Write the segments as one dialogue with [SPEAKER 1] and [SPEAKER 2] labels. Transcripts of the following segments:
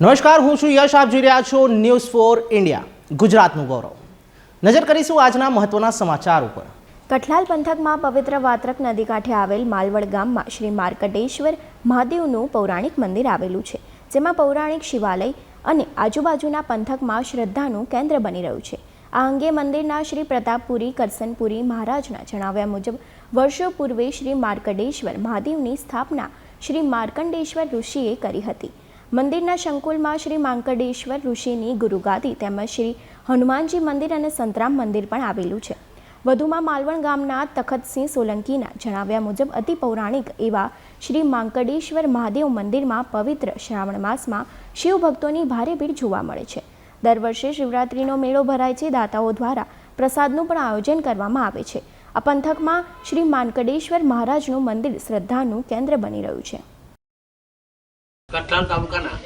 [SPEAKER 1] નમસ્કાર, હું છું યશ. આપ જોઈ રહ્યા છો ન્યૂઝ ફોર ઇન્ડિયા ગુજરાતનું ગૌરવ. નજર કરીશું આજના મહત્વના સમાચાર ઉપર.
[SPEAKER 2] કઠલાલ પંથકમાં પવિત્ર વાત્રક નદી કાંઠે આવેલ માલવડ ગામમાં શ્રી માર્કટેશ્વર મહાદેવનું પૌરાણિક મંદિર આવેલું છે, જેમાં પૌરાણિક શિવાલય અને આજુબાજુના પંથકમાં શ્રદ્ધાનું કેન્દ્ર બની રહ્યું છે. આ અંગે મંદિરના શ્રી પ્રતાપપુરી, કરસનપુરી મહારાજના જણાવ્યા મુજબ, વર્ષો પૂર્વે શ્રી માર્કંડેશ્વર મહાદેવની સ્થાપના શ્રી માર્કંડેશ્વર ઋષિએ કરી હતી. મંદિરના સંકુલમાં શ્રી માંકડેશ્વર ઋષિની ગુરુગાદી તેમજ શ્રી હનુમાનજી મંદિર અને સંતરામ મંદિર પણ આવેલું છે. વધુમાં માલવણ ગામના તખતસિંહ સોલંકીના જણાવ્યા મુજબ અતિ પૌરાણિક એવા શ્રી માંકડેશ્વર મહાદેવ મંદિરમાં પવિત્ર શ્રાવણ માસમાં શિવભક્તોની ભારે ભીડ જોવા મળે છે. દર વર્ષે શિવરાત્રિનો મેળો ભરાય છે. દાતાઓ દ્વારા પ્રસાદનું પણ આયોજન કરવામાં આવે છે. આ પંથકમાં શ્રી માનકડેશ્વર મહારાજનું મંદિર શ્રદ્ધાનું કેન્દ્ર બની રહ્યું છે.
[SPEAKER 3] કઠલાલ તાલુકાના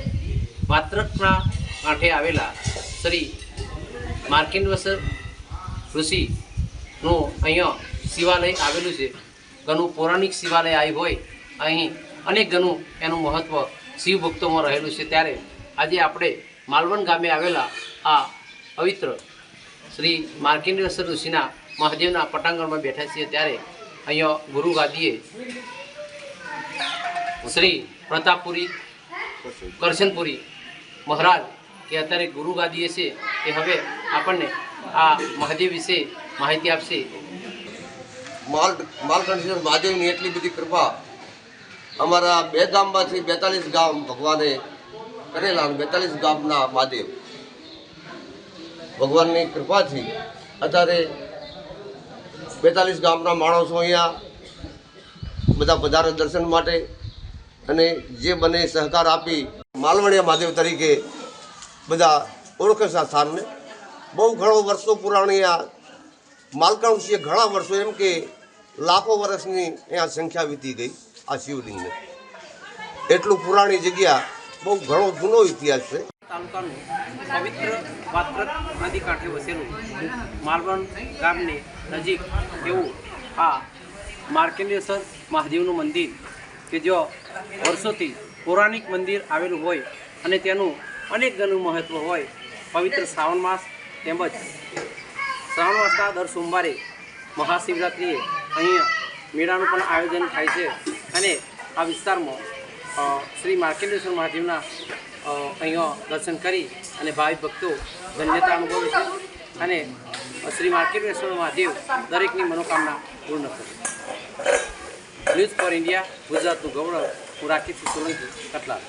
[SPEAKER 3] વાત્રકના કાંઠે આવેલા શ્રી માર્કિન્વસર ઋષિનું અહીંયા શિવાલય આવેલું છે. ઘણું પૌરાણિક શિવાલય આવી હોય. અહીં અનેક ઘણું એનું મહત્ત્વ શિવ ભક્તોમાં રહેલું છે. ત્યારે આજે આપણે માલવણ ગામે આવેલા આ પવિત્ર શ્રી માર્કિન્વેશ્વર ઋષિના મહાદેવના પટાંગણમાં બેઠા છીએ. ત્યારે અહીંયા ગુરુ ગાદીએ શ્રી પ્રતાપપુરી કરશનપુરી મહારાજ, કે અત્યારે ગુરુ ગાદીએ છે તે હવે આપણને આ મહાદેવ વિશે માહિતી આપશે.
[SPEAKER 4] માલ માલકંઠેશ્વર મહાદેવની એટલી બધી કૃપા. અમારા બે ગામમાંથી બેતાલીસ ગામ ભગવાને કરેલા બેતાલીસ ગામના મહાદેવ. ભગવાનની કૃપાથી અત્યારે બેતાલીસ ગામના માણસો અહીંયા બધા પધારે દર્શન માટે અને જે મને સહકાર આપી માલવણીયા મહાદેવ તરીકે બધા ઓળખે છે સ્થાનને, બહુ ઘણો વર્ષો પુરાણી આ માલકાણું ઘણા વર્ષો એમ કે લાખો વર્ષની અહીંયા સંખ્યા વીતી ગઈ આ શિવલિંગને. એટલું પુરાણી જગ્યા બહુ ઘણો જૂનો ઇતિહાસ છે.
[SPEAKER 3] તાલુકાનું પવિત્ર વાત્રક માલવણ ગામની નજીક એવું આ માર્કેન્દ્રેશ્વર મહાદેવનું મંદિર કે જો વર્ષોથી પૌરાણિક મંદિર આવેલું હોય અને તેનું અનેક ગણું મહત્ત્વ હોય, પવિત્ર શ્રાવણ માસ તેમજ શ્રાવણ માસના દર સોમવારે મહાશિવરાત્રિએ અહીંયા મેળાનું પણ આયોજન થાય છે અને આ વિસ્તારમાં શ્રી માર્કંડેશ્વર મહાદેવના અહીંયા દર્શન કરી અને ભાવિક ભક્તો ધન્યતા અનુભવે છે અને શ્રી માર્કંડેશ્વર મહાદેવ દરેકની મનોકામના પૂર્ણ કરે ન્યૂઝ ફોર ઇન્ડિયા ગુજરાતનું ગૌરવ હું રાકેશ સોલંકી કટલાલ